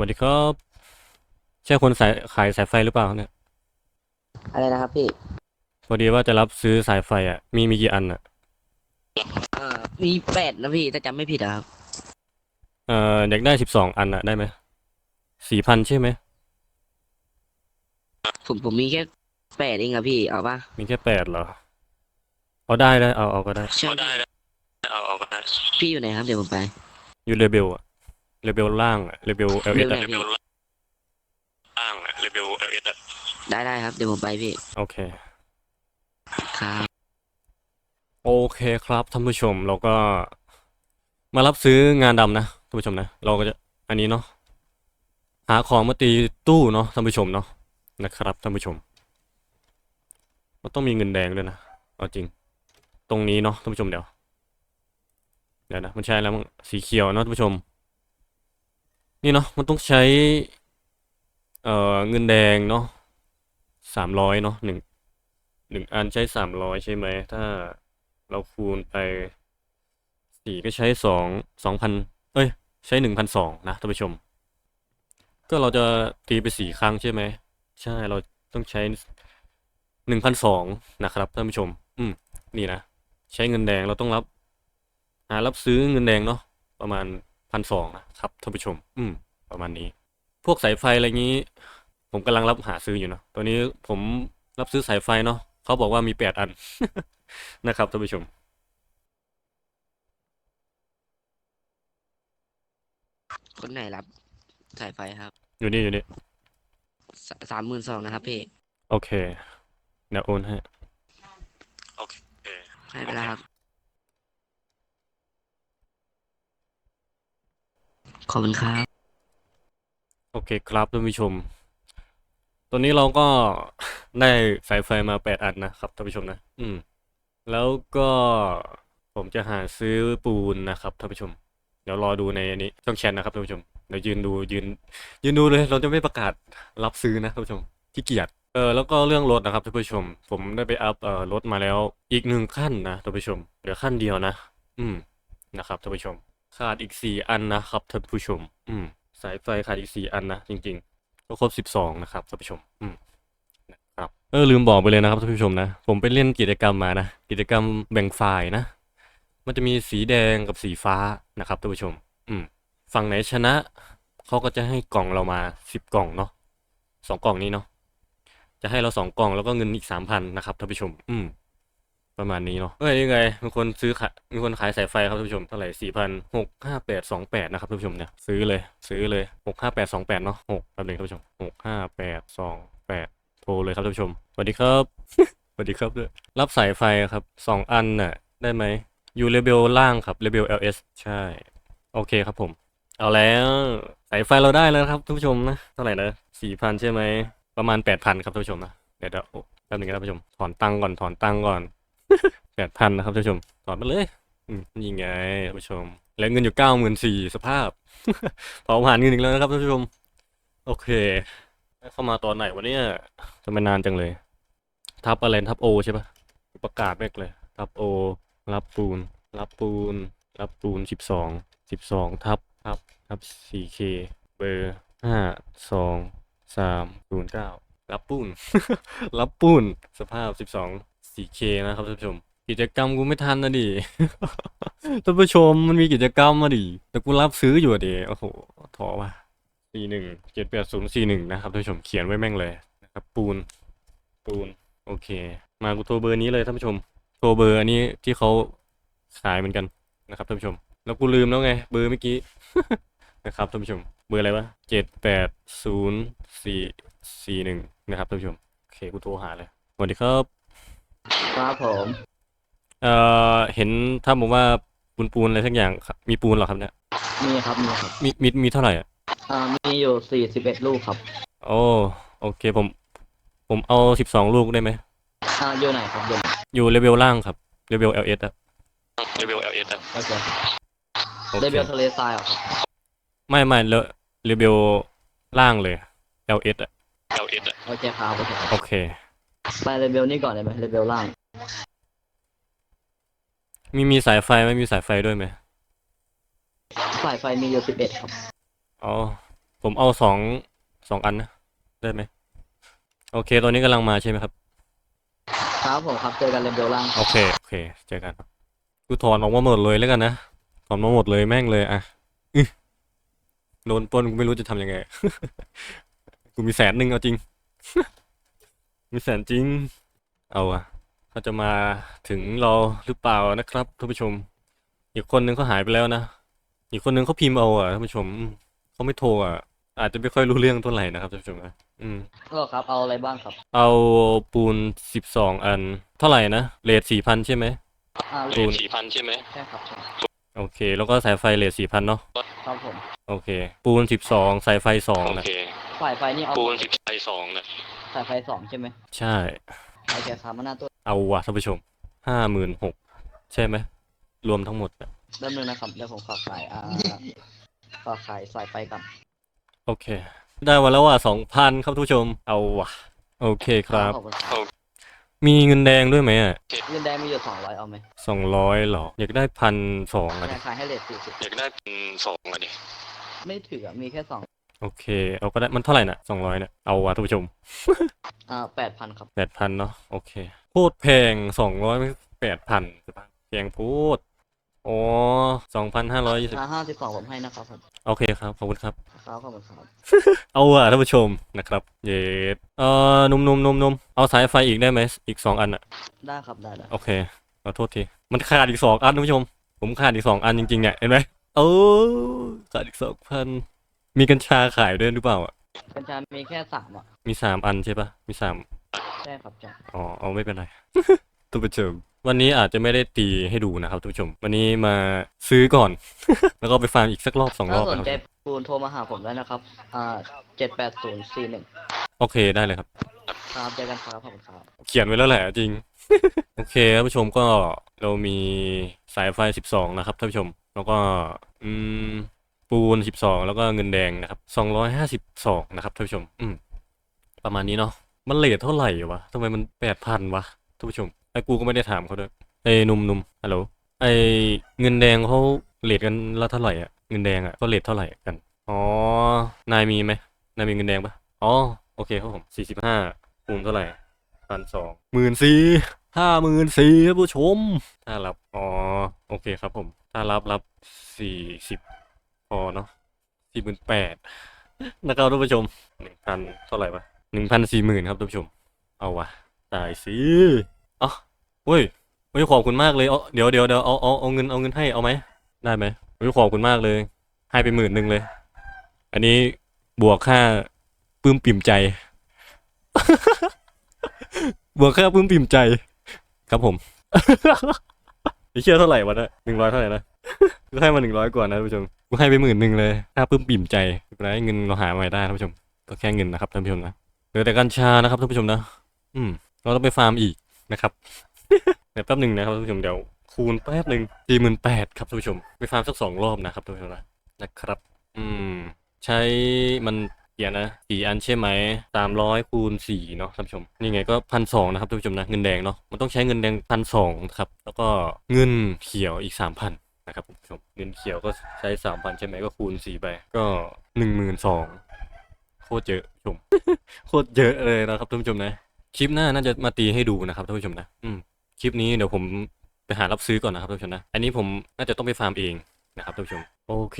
วัสดีครับ ใช่คนสายขายสายไฟหรือเปล่าเนี่ยอะไรนะครับพี่ พอดีว่าจะรับซื้อสายไฟอะ มีมีกี่อันอะ เอ่อมีแปดนะพี่ถ้าจำไม่ผิดอะครับ เอ่ออยากได้สิบสองอันอะได้ไหมสี่พันใช่ไหม ผมผมมีแค่แปดเองอะพี่ เอาปะมีแค่แปดเหรอ เอาได้ได้เอาเอาก็ได้ ใช่ได้เอาเอาก็ได้พี่อยู่ไหนครับเดี๋ยวผมไป อยู่เลเบลอะ เลเบลล่างอะเลเบลเอลเอเร็สวไหนอะพี่ล่างอะเลเบลเอลเอสอะได้ได้ครับ เดี๋ยวผมไปพี่ โอเค ครับ โอเคครับท่านผู้ชมเราก็มารับซื้องานดำนะท่านผู้ชมนะ เราก็จะอันนี้เนาะหาของมาตีตู้เนาะท่านผู้ชมเนาะนะครับท่านผู้ชมมันต้องมีเงินแดงด้วยนะเอาจริง ตรงนี้เนาะท่านผู้ชมเดี๋ยวเดี๋ยวนะมันใช่แล้วมั้งสีเขียวเนาะท่านผู้ชม นี่เนาะมันต้องใช้ เอ่อเงินแดงเนาะสามร้อยเนาะหนึ่งหนึ่งอันใช้สามร้อยใช่ไหม ถ้าเราคูณไปสี่ก็ใช้สองสองพันเอ้ย ใช้หนึ่งพันสองนะท่านผู้ชม ก็เราจะตีไปสี่ครั้งใช่ไหม ใช่เราต้องใช้หนึ่งพันสองนะครับท่านผู้ชม อืม นี่นะ ใช้เงินแดงเราต้องรับหารับซื้อเงินแดงเนาะประมาณ พันสองนะครับท่านผู้ชม อืม ประมาณนี้ พวกสายไฟอะไรงี้ ผมกำลังรับหาซื้ออยู่เนาะตอนนี้ผมรับซื้อสายไฟเนาะเขาบอกว่ามีแปดอันนะครับท่านผู้ชมคนไหนรับสายไฟครับ อยู่นี่อยู่นี่สามหมื่นสองนะครับพี่ โอเค เดี๋ยวโอนให้ โอเคให้ไปแล้วครับ ขอบคุณครับ โอเคครับท่านผู้ชม ตอนนี้เราก็ได้สายไฟมาแปดอันนะครับท่านผู้ชมนะ อืม แล้วก็ผมจะหาซื้อปูนนะครับท่านผู้ชม เดี๋ยวรอดูในอันนี้ช่องแชทนะครับท่านผู้ชม เดี๋ยวยืนดูยืน ยืนดูเลย เราจะไม่ประกาศรับซื้อนะท่านผู้ชมขี้เกียจเออแล้วก็เรื่องรถนะครับท่านผู้ชม ผมได้ไปอัพเอ่อรถมาแล้วอีกหนึ่งขั้นนะท่านผู้ชมเหลือขั้นเดียวนะ อืมนะครับท่านผู้ชม ขาดอีกสี่อันนะครับท่านผู้ชม อืม สายไฟขาดอีกสี่อันนะจริงๆ ก็ครบสิบสองนะครับท่านผู้ชม อืมนะครับ เออลืมบอกไปเลยนะครับท่านผู้ชมนะ ผมไปเล่นกิจกรรมมานะ กิจกรรมแบ่งฝ่ายนะ มันจะมีสีแดงกับสีฟ้านะครับท่านผู้ชม อืม ฝั่งไหนชนะเขาก็จะให้กล่องเรามาสิบกล่องเนาะสองกล่องนี้เนาะ จะให้เราสองกล่องแล้วก็เงินอีกสามพันนะครับท่านผู้ชม อืม ประมาณนี้เนาะเอ้ยยังไงมีคนซื้อขายมีคนขายสายไฟครับท่านผู้ชมเท่าไหร่สี่พันหกห้าแปดสองแปดนะครับท่านผู้ชมเนี่ยซื้อเลยซื้อเลยหกห้าแปดสองแปดเนาะหกแป๊บหนึงท่านผู้ชมหกห้าแปดสองแปดโทรเลยครับท่านผู้ชมสวัสดีครับสวัสดีครับด้วยรับสายไฟครับสองอันน่ะได้ไหมอยู่เลเบลล่างครับเลเบล LS ใช่ โอเคครับผม เอาแล้วสายไฟเราได้แล้วครับท่านผู้ชมนะเท่าไหร่นะสี่พันใช่ไหมประมาณแปดพันครับท่านผู้ชมนะเดี๋ยวเดี๋ยวแป๊บหนึงนะท่านผู้ชมถอนตังค์ก่อนถอนตังค์ก่อน แปดพันนะครับท่านผู้ชมถอนมาเลยอืมนี่ไงท่านผู้ชมเหลือเงินอยู่เก้าหมื่นสี่สภาพเผาผ่านเงินอีกแล้วนะครับท่านผู้ชม โอเค เข้ามาตอนไหนวะเนี่ยทำไมนานจังเลย ทับอะไรทับโอใช่ปะประกาศแม่กเลย ทับโอ รับปูน รับปูน รับปูนสิบสองสิบสองทับทับทับสี่เคเบอร์ห้าสองสามศูนย์เก้ารับปูน รับปูนสภาพสิบสอง 4K นะครับท่านผู้ชม กิจกรรมกูไม่ทันนะดิ ท่านผู้ชมมันมีกิจกรรมมาดิ แต่กูรับซื้ออยู่ดิ โอ้โหท้อว่ะสี่หนึ่งเจ็ดแปดศูนย์สี่หนึ่งนะครับท่านผู้ชมเขียนไว้แม่งเลยนะครับ ปูน ปูน โอเค มากูโทรเบอร์นี้เลยท่านผู้ชม โทรเบอร์อันนี้ที่เขาขายเหมือนกันนะครับท่านผู้ชม แล้วกูลืมแล้วไง เบอร์เมื่อกี้ นะครับท่านผู้ชม เบอร์อะไรวะเจ็ดแปดศูนย์สี่สี่หนึ่งนะครับท่านผู้ชม โอเคกูโทรหาเลยสวัสดีครับ ครับผมเอ่อเห็นถ้าบอกว่าปูนปูนอะไรสักอย่างครับมีปูนเหรอครับเนี่ยมีครับมีครับมีมีมีเท่าไหร่อะอ่ามีอยู่สี่สิบเอ็ดลูกครับโอ้โอเคผม ผมเอาสิบสองลูกได้ไหมอ่าอยู่ไหนครับอยู่ไหนอยู่เลเวลล่างครับเลเวล LS อะเลเวล LS อะโอเคโอได้เคเบลทะเลทรายเหรอครับไม่ไม่เลเลเวลล่างเลย LS อะ LS อะโอเคครับโอเคครับโอเค ไปเลเบลนี่ก่อนเลยไหมเลเบลล่าง มีมีสายไฟไหมมีสายไฟด้วยไหมสายไฟมีอยู่สิบเอ็ดครับ อ๋อ ผมเอาสองสองอันนะ ได้ไหม โอเค ตอนนี้กำลังมาใช่ไหมครับ ครับผมครับ เจอกันเรนเบลล่าง โอเค โอเค เจอกันครับกูถอนออกมาหมดเลยแล้วกันนะ ถอนมาหมดเลยแม่งเลยอะอื้อโดนปล้นกูไม่รู้จะทำยังไง กูมีแสนหนึ่งเอาจริง มีแสนจริง เอาอะเขาจะมาถึงเราหรือเปล่านะครับท่านผู้ชม อีกคนนึงเขาหายไปแล้วนะ อีกคนนึงเขาพิมพ์เอาอะท่านผู้ชมอืมเขาไม่โทรอะอาจจะไม่ค่อยรู้เรื่องเท่าไหร่นะครับท่านผู้ชมนะอืม ก็ครับเอาอะไรบ้างครับ เอาปูนสิบสองอัน เท่าไหร่นะเรทสี่พันใช่ไหมอ่าปูนสี่พันใช่ไหมใช่ครับใช่โอเค แล้วก็สายไฟเรทสี่พันเนาะครับผม โอเค ปูนสิบสองสายไฟสองนะสายไฟนี่เอาปูนสิบไฟสองนะ สายไฟสองใช่ไหมใช่โอเคครับมันหน้าตัวเอาว่ะท่านผู้ชมห้าหมื่นหกใช่ไหมรวมทั้งหมดอะเริ่มเลยนะครับเดี๋ยวผมฝากขายอ่าฝากขายสายไฟก่อนโอเค ได้มาแล้วว่ะสองพันครับท่านผู้ชมเอาว่ะโอเคครับ ขอบคุณครับมีเงินแดงด้วยไหมอะเงินแดงมีอยู่สองร้อยเอาไหมสองร้อยหรออยากได้พันสองอะแดดิงขายให้เลทสี่สิบอยากได้พันสองอะดิไม่ถืออะมีแค่สอง โอเค เอาก็ได้มันเท่าไหร่น่ะสองร้อยเนี่ยเอาว่ะท่านผู้ชม อ่าแปดพันครับ แปดพันเนาะโอเคโคตรแพงสองร้อยแปดพันแพงโพูดอ๋อสองพันห้าร้อยยี่สิบอ่าห้าสิบสองผมให้นะครับผมโอเคครับ ขอบคุณครับ ครับขอบคุณครับ เอาอะท่านผู้ชมนะครับ เยดเอ่อนุ่มนุ่มนุ่มนุ่มเอาสายไฟอีกได้ไหมอีกสองอันอะได้ครับได้ได้โอเคขอโทษที มันขาดอีกสองอันท่านผู้ชม ผมขาดอีกสองอันจริงๆเนี่ยเห็นไหมโอ้ขาดอีกสองพัน มีกัญชาขายด้วยหรือเปล่าอะกัญชา มีแค่สามอะมีสามอันใช่ปะมีสามใช่ครับใช่อ๋อเอาไม่เป็นไรท่านผู้ชม วันนี้อาจจะไม่ได้ตีให้ดูนะครับท่านผู้ชม วันนี้มาซื้อก่อน แล้วก็ไปฟาร์มอีกสักรอบสองรถ้าอบสนนะครับใจปูนโทรมาหาผมได้นะครับ อ่าเจ็ดแปดศูนย์สี่หนึ่งโอเคได้เลยครับ ครับเจอกันครับขอบคุณครับ เขียนไว้แล้วแหละจริง โอเคท่านผู้ชมก็เรามีสายไฟ 12 นะครับท่านผู้ชม แล้วก็ อืม ปูน12แล้วก็เงินแดงนะครับ252นะครับท่านผู้ชม อืม ประมาณนี้เนาะมันเลทเท่าไหร่วะทำไมมัน8,000วะท่านผู้ชมไอ้กูก็ไม่ได้ถามเขาด้วยไอ้นุ่มนุ่มฮัลโหลไอ้เงินแดงเขาเลทกันละเท่าไหร่อะเงินแดงอะก็เลทเท่าไหร่กันอ๋อนายมีไหมนายมีเงินแดงปะอ๋อโอเคครับผม45ปูนเท่าไหร่พันสองหมื่นสี่ห้าหมื่นสี่ครับผู้ชม ถ้ารับ อ๋อ โอเคครับผม ถ้ารับรับสี่สิบ พอเนาะสี่หมื่นแปดนะครับท่านผู้ชมหนึ่งพันเท่าไหร่วะหนึ่งพันสี่หมื่นครับท่านผู้ชม เอาวะจ่ายสิเอ๋อเฮ้ยเฮ้ยขอบคุณมากเลยเอาเดี๋ยวเดี๋ยวเดี๋ยวเอาเอาเอาเงินเอาเงินให้เอาไหมได้ไหมเฮ้ยขอบคุณมากเลย ให้ไปหมื่นหนึ่งเลย อันนี้บวกค่าปลื้มปิ่มใจ บวกค่าปลื้มปิ่มใจ ครับผมไอ้เชื่อเท่าไหร่วะเนี่ยหนึ่งร้อยเท่าไหร่นะ กูให้มาหนึ่งร้อยกว่านะท่านผู้ชม กูให้ไปหมื่นหนึ่งเลยค่าปลื้มปิ่มใจไม่เป็นไรเงินเราหามาได้ท่านผู้ชม ก็แค่เงินนะครับท่านผู้ชมนะ เหลือแต่กัญชานะครับท่านผู้ชมนะ อืม เราต้องไปฟาร์มอีกนะครับเดี๋ยวแป๊บหนึ่งนะครับท่านผู้ชมเดี๋ยวคูณแป๊บหนึ่งสี่หมื่นแปดครับท่านผู้ชม ไปฟาร์มสักสองรอบนะครับท่านผู้ชมนะ นะครับ อืม ใช้มันเขียนนะสี่อันใช่ไหมสามร้อยคูณสี่เนาะท่านผู้ชม นี่ไงก็พันสองนะครับท่านผู้ชมนะ เงินแดงเนาะ มันต้องใช้เงินแดงพันสองครับ แล้วก็เงินเขียวอีกสามพัน นะครับผู้ชมเงินเขียวก็ใช้สามพันใช่ไหมก็คูณสี่ไปก็หนึ่งหมื่นสองโคตรเยอะชม โคตรเยอะเลยนะครับท่านผู้ชมนะคลิปหน้าน่าจะมาตีให้ดูนะครับท่านผู้ชมนะอืมคลิปนี้เดี๋ยวผมไปหารับซื้อก่อนนะครับท่านผู้ชมนะอันนี้ผมน่าจะต้องไปฟาร์มเองนะครับท่านผู้ชม โอเค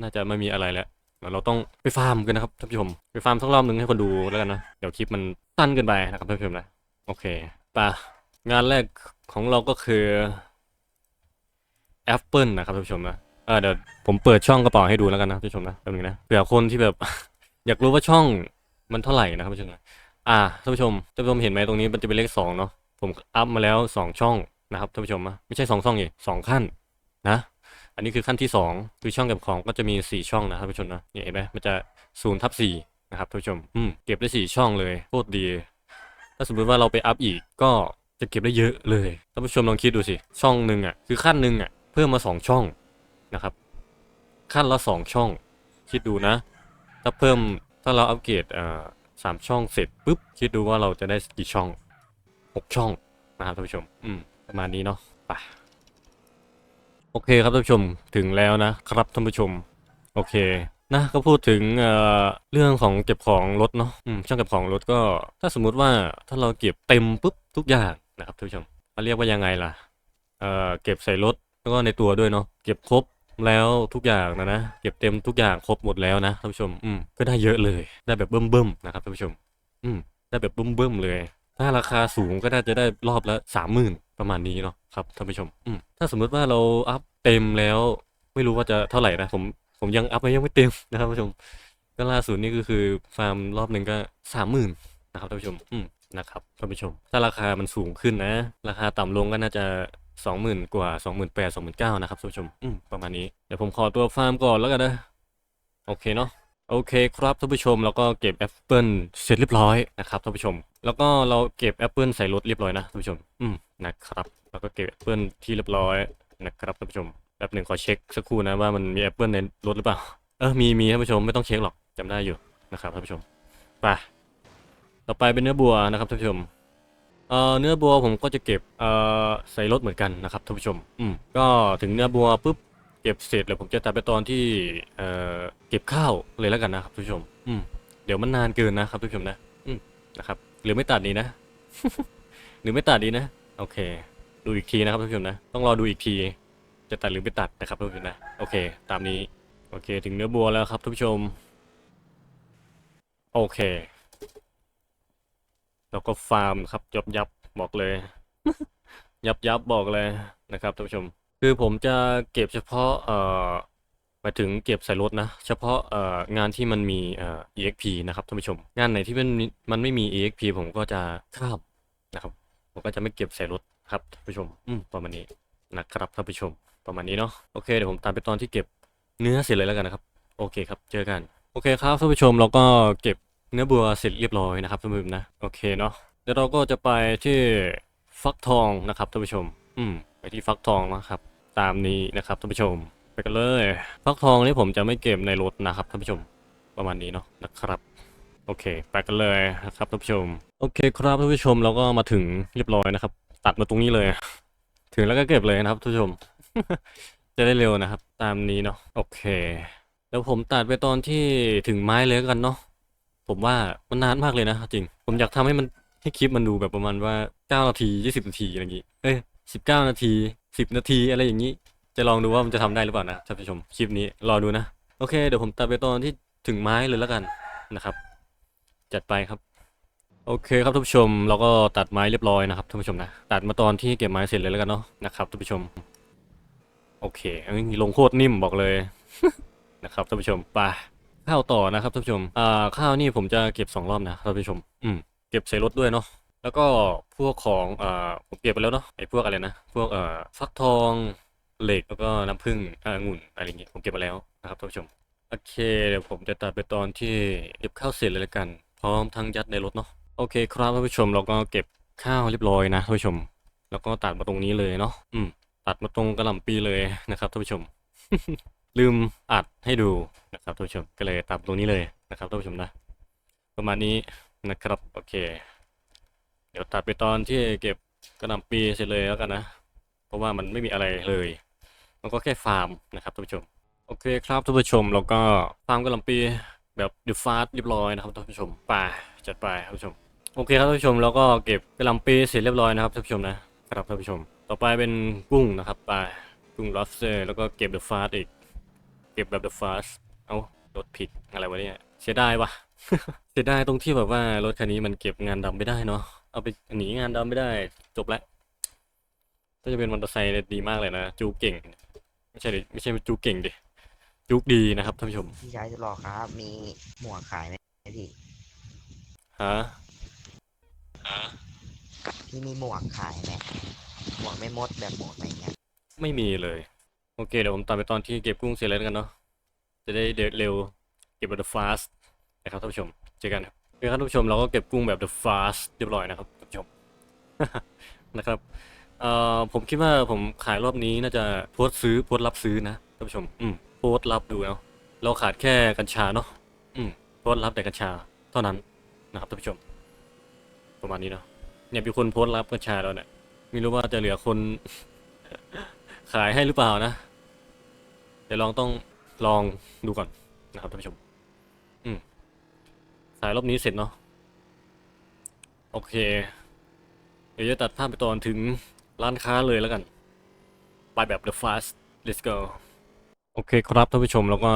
น่าจะไม่มีอะไรแล้วเราต้องไปฟาร์มกันนะครับท่านผู้ชมไปฟาร์มสักรอบหนึ่งให้คนดูแล้วกันนะเดี๋ยวคลิปมันสั้นเกินไปนะครับท่านผู้ชมนะโอเคปะงานแรกของเราก็คือ แอปเปิลนะครับท่านผู้ชมนะเออเดี๋ยวผมเปิดช่องกระเป๋าให้ดูแล้วกันนะท่านผู้ชมนะแป๊บนึงนะเผื่อคนที่แบบ อยากรู้ว่าช่องมันเท่าไหร่นะครับท่านผู้ชมนะอ่าท่านผู้ชมท่านผู้ชมเห็นไหมตรงนี้มันจะเป็นเลขสองเนาะผมอัพมาแล้วสองช่องนะครับท่านผู้ชมนะไม่ใช่สองช่องนี่สองขั้นนะ อันนี้คือขั้นที่สองคือช่องเก็บของก็จะมีสี่ช่องนะท่านผู้ชมนะเห็นไหมมันจะศูนย์ทับสี่นะครับท่านผู้ชมอืมเก็บได้สี่ช่องเลยโคตรดี ถ้าสมมติว่าเราไปอัพอีกก็จะเก็บได้เยอะเลยท่านผู้ชมลองคิดดูสิช่องหนึ่งอะคือขั้นหนึ่งอะ พิ่มมาสองช่องนะครับ ขั้นละสองช่อง คิดดูนะ ถ้าเพิ่มถ้าเราอัปเกรดอ่าสามช่องเสร็จปุ๊บ คิดดูว่าเราจะได้กี่ช่องหกช่องนะครับท่านผู้ชม อืมประมาณนี้เนาะไปโอเคครับท่านผู้ชมถึงแล้วนะครับท่านผู้ชม โอเคนะก็พูดถึงเเรื่องของเก็บของรถเนาะอืมช่องเก็บของรถก็ ถ้าสมมุติว่าถ้าเราเก็บเต็มปุ๊บทุกอย่างนะครับท่านผู้ชมเขาเรียกว่ายังไงล่ะเอ่อเก็บใส่รถ แล้วก็ในตัวด้วยเนาะเก็บครบแล้วทุกอย่างนะนะเก็บเต็มทุกอย่างครบหมดแล้วนะท่านผู้ชมอืมก็ได้เยอะเลยได้แบบเบิ่มๆนะครับท่านผู้ชม อืมได้แบบเบิ่มๆเลย ถ้าราคาสูงก็น่าจะได้รอบละสามหมื่นประมาณนี้เนาะครับท่านผู้ชมอืมถ้าสมมติว่าเราอัพเต็มแล้ว ไม่รู้ว่าจะเท่าไหร่นะผมผมยังอัพไปยังไม่เต็มนะครับท่านผู้ชม ก็ล่าสุดนี่ก็คือฟาร์มรอบหนึ่งก็สามหมื่นนะครับท่านผู้ชมอืมนะครับท่านผู้ชม ถ้าราคามันสูงขึ้นนะ ราคาต่ำลงก็น่าจะ สองหมื่นกว่าสองหมื่นแปดสองหมื่นเก้านะครับท่านผู้ชมอืมประมาณนี้เดี๋ยวผมขอตัวฟาร์มก่อนแล้วกันนะโอเคเนาะโอเคครับท่านผู้ชมแล้วก็เก็บแอปเปิลเสร็จเรียบร้อยนะครับท่านผู้ชม แล้วก็เราเก็บแอปเปิลใส่รถเรียบร้อยนะท่านผู้ชมอืมนะครับแล้วก็เก็บแอปเปิลที่เรียบร้อยนะครับท่านผู้ชมแป๊บหนึ่งขอเช็คสักครู่นะว่ามันมีแอปเปิลในรถหรือเปล่าเออมีมีท่านผู้ชมไม่ต้องเช็คหรอกจำได้อยู่นะครับท่านผู้ชมไปต่อไปเป็นเนื้อบัวนะครับท่านผู้ชม เอ่อเนื้อบัวผมก็จะเก็บเอ่อใส่รถเหมือนกันนะครับท่านผู้ชม อืมก็ถึงเนื้อบัวปุ๊บเก็บเสร็จแล้วผมจะตัดไปตอนที่เอ่อเก็บข้าวเลยแล้วกันนะครับทุกผู้ชม อืมเดี๋ยวมันนานเกินนะครับทุกผู้ชมนะ อืมนะครับ หรือไม่ตัดดีนะ หรือไม่ตัดดีนะ โอเค ดูอีกทีนะครับทุกผู้ชมนะ ต้องรอดูอีกที จะตัดหรือไม่ตัดนะครับทุกผู้ชมนะ โอเค ตามนี้ โอเค ถึงเนื้อบัวแล้วครับทุกผู้ชม โอเค แล้วก็ฟาร์มครับยับยับบอกเลย ยับยับบอกเลยนะครับท่านผู้ชม คือผมจะเก็บเฉพาะเอ่อหมายถึงเก็บใส่รถนะ เฉพาะเอ่องานที่มันมีเอ่อ EXP นะครับท่านผู้ชม งานไหนที่มันมีมันไม่มี EXP ผมก็จะข้ามนะครับ ผมก็จะไม่เก็บใส่รถครับท่านผู้ชมอืมประมาณนี้นะครับท่านผู้ชมประมาณนี้เนาะโอเคเดี๋ยวผมตามไปตอนที่เก็บเนื้อเสร็จเลยแล้วกันนะครับ โอเคครับเจอกัน โอเคครับท่านผู้ชมเราก็เก็บ เนื้อบัวเสร็จเรียบร้อยนะครับท่านผู้ชมนะโอเคเนาะเดี๋ยวเราก็จะไปที่ฟักทองนะครับท่านผู้ชม อืมไปที่ฟักทองนะครับ ตามนี้นะครับท่านผู้ชม ไปกันเลย ฟักทองนี่ผมจะไม่เก็บในรถนะครับท่านผู้ชมประมาณนี้เนาะนะครับโอเค ไปกันเลยนะครับท่านผู้ชม โอเคครับท่านผู้ชมเราก็มาถึงเรียบร้อยนะครับ ตัดมาตรงนี้เลย ถึงแล้วก็เก็บเลยนะครับท่านผู้ชม จะได้เร็วนะครับ ตามนี้เนาะโอเคเดี๋ยวผมตัดไปตอนที่ถึงไม้เลยกันเนาะ ผมว่ามันนานมากเลยนะจริง ผมอยากทำให้มันให้คลิปมันดูแบบประมาณว่า 9 นาที 20 นาทีอะไรอย่างงี้ เอ้ย 19 นาที 10 นาทีอะไรอย่างงี้ จะลองดูว่ามันจะทำได้หรือเปล่านะท่านผู้ชมคลิปนี้รอดูนะ โอเค เดี๋ยวผมตัดไปตอนที่ถึงไม้เลยแล้วกันนะครับ จัดไปครับ โอเคครับท่านผู้ชมเราก็ตัดไม้เรียบร้อยนะครับท่านผู้ชมนะตัดมาตอนที่เก็บไม้เสร็จเลยแล้วกันเนาะนะครับท่านผู้ชม โอเคอันนี้ลงโคตรนิ่มบอกเลยนะครับท่านผู้ชมไป ข้าวต่อนะครับท่านผู้ชม อ่าข้าวนี่ผมจะเก็บสองรอบนะท่านผู้ชม อืมเก็บใส่รถด้วยเนาะ แล้วก็พวกของอ่าผมเก็บไปแล้วเนาะ ไอ้พวกอะไรนะ พวกเอ่อฟักทอง เหล็ก แล้วก็น้ำผึ้งอ่าองุ่นอะไรอย่างเงี้ย ผมเก็บมาแล้วนะครับท่านผู้ชม โอเค เดี๋ยวผมจะตัดไปตอนที่เก็บข้าวเสร็จเลยละกัน พร้อมทั้งยัดในรถเนาะ โอเคครับท่านผู้ชม เราก็เก็บข้าวเรียบร้อยนะท่านผู้ชม แล้วก็ตัดมาตรงนี้เลยเนาะ อืม ตัดมาตรงกระหล่ำปีเลยนะครับท่านผู้ชม ลืมอัดให้ดูนะครับท่านผู้ชมก็เลยตัดตรงนี้เลยนะครับท่านผู้ชมนะ ประมาณนี้นะครับโอเค เดี๋ยวตัดไปตอนที่เก็บกระหล่ำปีเสร็จเลยแล้วกันนะ เพราะว่ามันไม่มีอะไรเลย มันก็แค่ฟาร์มนะครับท่านผู้ชมโอเคครับท่านผู้ชมเราก็ฟาร์มกระลำปีแบบดิฟาสเรียบร้อยนะครับท่านผู้ชมไปจัดไปท่านผู้ชมโอเคครับท่านผู้ชมเราก็เก็บกระลำปีเสร็จเรียบร้อยนะครับท่านผู้ชมนะครับท่านผู้ชม ต่อไปเป็นกุ้งนะครับไปกุ้ง lobster แล้วก็เก็บ the fast อีก บแบบ the fast เอารถผิดอะไรวะเนี่ยเสียดายวะเสียดายตรงที่แบบว่ารถคันนี้มันเก็บงานดำไม่ได้เนาะเอาไปหนีงานดำไม่ได้จบแล้วถ้าจะเป็นมอเตอร์ไซค์เนี่ยดีมากเลยนะจูเก่ง ไม่ใช่ดิไม่ใช่จูเก่งดิจูดีนะครับท่านผู้ชมพี่ชายจะหล่อครับ มีหมวกขายไหมพี่ฮะพี่มีหมวกขายไหมหมวกไม่มดแบบหมวกอะไรเงี้ยไม่มีเลย โอเคเดี๋ยวผมตัดไปตอนที่เก็บกุ้งเสร็จแล้วกันเนาะจะได้เร็วเก็บแบบ the fast นะครับท่านผู้ชมเจอกันครับเคครับท่านผู้ชมเราก็เก็บกุ้งแบบ the fast เรียบร้อยนะครับท่านผู้ชมนะครับเอ่อผมคิดว่าผมขายรอบนี้น่าจะโพสต์ซื้อโพสต์รับซื้อนะท่านผู้ชมอืมโพสต์รับดูเนาะเราขาดแค่กัญชาเนาะอืมโพสต์รับแต่กัญชาเท่านั้นนะครับท่านผู้ชม ประมาณนี้เนาะเนี่ยมีคนโพสต์รับกัญชาแล้วเนี่ยไม่รู้ว่าจะเหลือคนขายให้หรือเปล่านะ เดี๋ยวลองต้องลองดูก่อนนะครับท่านผู้ชม อืมสายรอบนี้เสร็จเนาะโอเค เดี๋ยวจะตัดภาพไปตอนถึงร้านค้าเลยแล้วกัน ไปแบบ the fast let's go โอเคครับท่านผู้ชมแล้วก็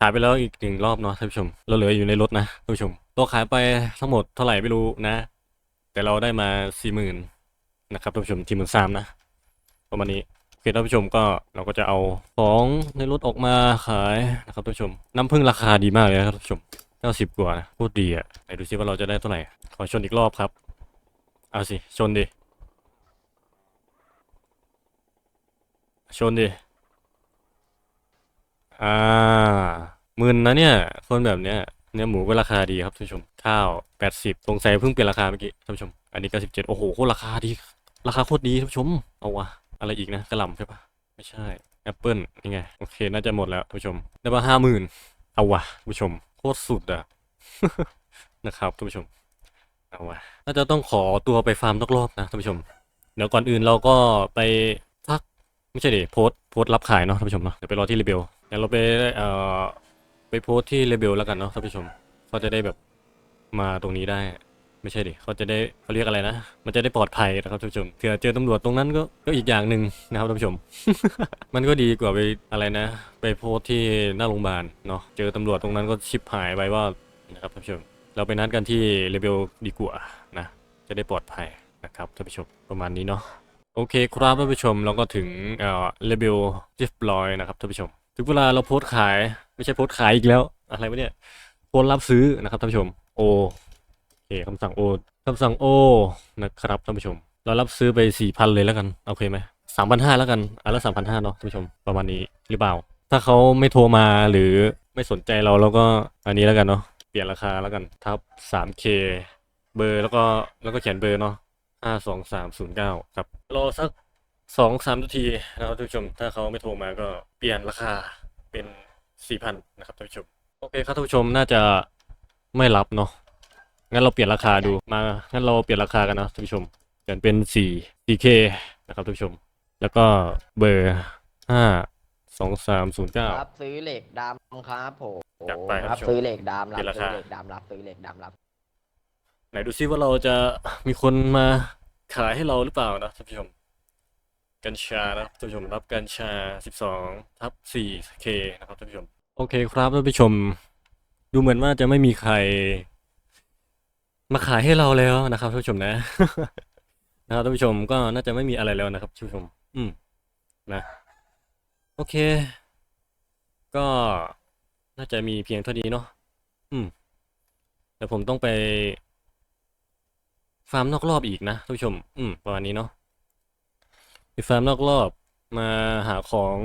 ขายไปแล้วอีกหนึ่งรอบเนาะท่านผู้ชม เราเหลืออยู่ในรถนะท่านผู้ชมตัวขายไปทั้งหมดเท่าไหร่ไม่รู้นะ แต่เราได้มาสี่หมื่นนะครับท่านผู้ชมสี่หมื่นสามนะประมาณนี้ คท่านผู้ชมก็เราก็จะเอาของในรถออกมาขายนะครับท่านผู้ชม น้ำผึ้งราคาดีมากเลยนะครับท่านผู้ชมเก้าสิบกว่านะโคตรดีอะไหนดูซิว่าเราจะได้เท่าไหร่ขอชนอีกรอบครับ เอาสิ ชนดิ ชนดิ อ่าหมื่นนะเนี่ยคนแบบเนี้ยเนื้อหมูก็ราคาดีครับท่านผู้ชม ข้าวแปดสิบสงสัยเพิ่งเปลี่ยนราคาเมื่อกี้ท่านผู้ชม อันนี้เก้าสิบเจ็ดโอ้โหโคตรราคาดี ราคาโคตรดีท่านผู้ชมเอาวะ อะไรอีกนะกระหล่ำใช่ปะไม่ใช่แอปเปิลนี่ไง โอเค น่าจะหมดแล้วท่านผู้ชม ได้มาห้าหมื่นเอาวะท่านผู้ชม โคตรสุดอะนะครับท่านผู้ชม เอาวะน่าจะต้องขอตัวไปฟาร์มนอกรอบนะท่านผู้ชม เดี๋ยวก่อนอื่นเราก็ไปพัก ไม่ใช่ดิโพสโพสรับขายเนาะท่านผู้ชมเนาะเดี๋ยวไปรอที่เรเบลเดี๋ยวเราไปเอ่อไปโพสที่เรเบลแล้วกันเนาะท่านผู้ชมเขาจะได้แบบมาตรงนี้ได้ ไม่ใช่ดิเขาจะได้เขาเรียกอะไรนะ มันจะได้ปลอดภัยนะครับท่านผู้ชมเผื่อเจอตำรวจตรงนั้นก็ก็อีกอย่างหนึ่งนะครับท่านผู้ชม มันก็ดีกว่าไปอะไรนะ ไปโพสที่หน้าโรงพยาบาลเนาะเจอตำรวจตรงนั้นก็ชิบหายไปว่านะครับท่านผู้ชม เราไปนัดกันที่รีเบลดีกว่านะจะได้ปลอดภัยนะครับท่านผู้ชมประมาณนี้เนาะโอเคครับท่านผู้ชมเราก็ถึงเอ่อเลเบลเรียบร้อยนะครับท่านผู้ชม ถึงเวลาเราโพสขายไม่ใช่โพสขายอีกแล้วอะไรวะเนี่ยโพสรับซื้อนะครับท่านผู้ชมโอโอ เคคำสั่งโอคำสั่งโอนะครับท่านผู้ชม เรารับซื้อไปสี่พันเลยแล้วกันโอเคไหมสามพันห้าแล้วกันอันละสามพันห้าเนาะท่านผู้ชมประมาณนี้หรือเปล่า ถ้าเขาไม่โทรมาหรือไม่สนใจเราเราก็อันนี้แล้วกันเนาะเปลี่ยนราคาแล้วกันทับ 3K เบอร์แล้วก็แล้วก็เขียนเบอร์เนาะห้าสองสามศูนย์เก้าครับรอสักสองสามนาทีนะครับท่านผู้ชม ถ้าเขาไม่โทรมาก็เปลี่ยนราคาเป็นสี่พันนะครับท่านผู้ชมโอเคครับท่านผู้ชมน่าจะไม่รับเนาะ งั้นเราเปลี่ยนราคาดูมางั้นเราเปลี่ยนราคากันนะท่านผู้ชมเปลี่ยนเป็นสี่สี่เคนะครับท่านผู้ชม แล้วก็เบอร์ห้าสองสามศูนย์เก้ารับซื้อเหล็กดำครับผมจัดไปครับรับซื้อเหล็กดำเปลี่รับยนราซื้คา อเหล็กดำรับซื้อเหล็กดำรับ ไหนดูซิว่าเราจะมีคนมาขายให้เราหรือเปล่านะท่านผู้ชม กัญชานะครับท่านผู้ชมรับกัญชา 12ทับ 4K นะครับท่านผู้ชม โอเคครับท่านผู้ชม ดูเหมือนว่าจะไม่มีใคร มาขายให้เราแล้วนะครับท่านผู้ชมนะนะครับท่านผู้ชมก็น่าจะไม่มีอะไรแล้วนะครับท่านผู้ชม อืมนะ โอเค ก็น่าจะมีเพียงเท่านี้เนาะอืมแต่ผมต้องไป ฟาร์มนอกรอบอีกนะท่านผู้ชม อืมประมาณนี้เนาะไปฟาร์มนอกรอบมาหาของ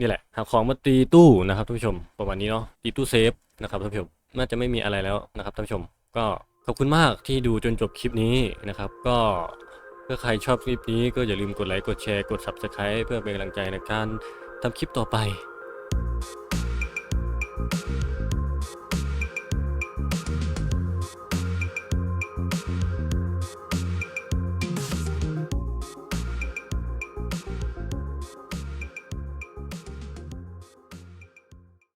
นี่แหละ หาของมาตีตู้นะครับท่านผู้ชม ประมาณนี้เนาะตีตู้เซฟนะครับท่านผู้ชม น่าจะไม่มีอะไรแล้วนะครับท่านผู้ชม ก็ ขอบคุณมากที่ดูจนจบคลิปนี้นะครับ ก็ถ้าใครชอบคลิปนี้ก็อย่าลืมกดไลค์กดแชร์กด Subscribe เพื่อเป็นกำลังใจในการทำคลิปต่อไป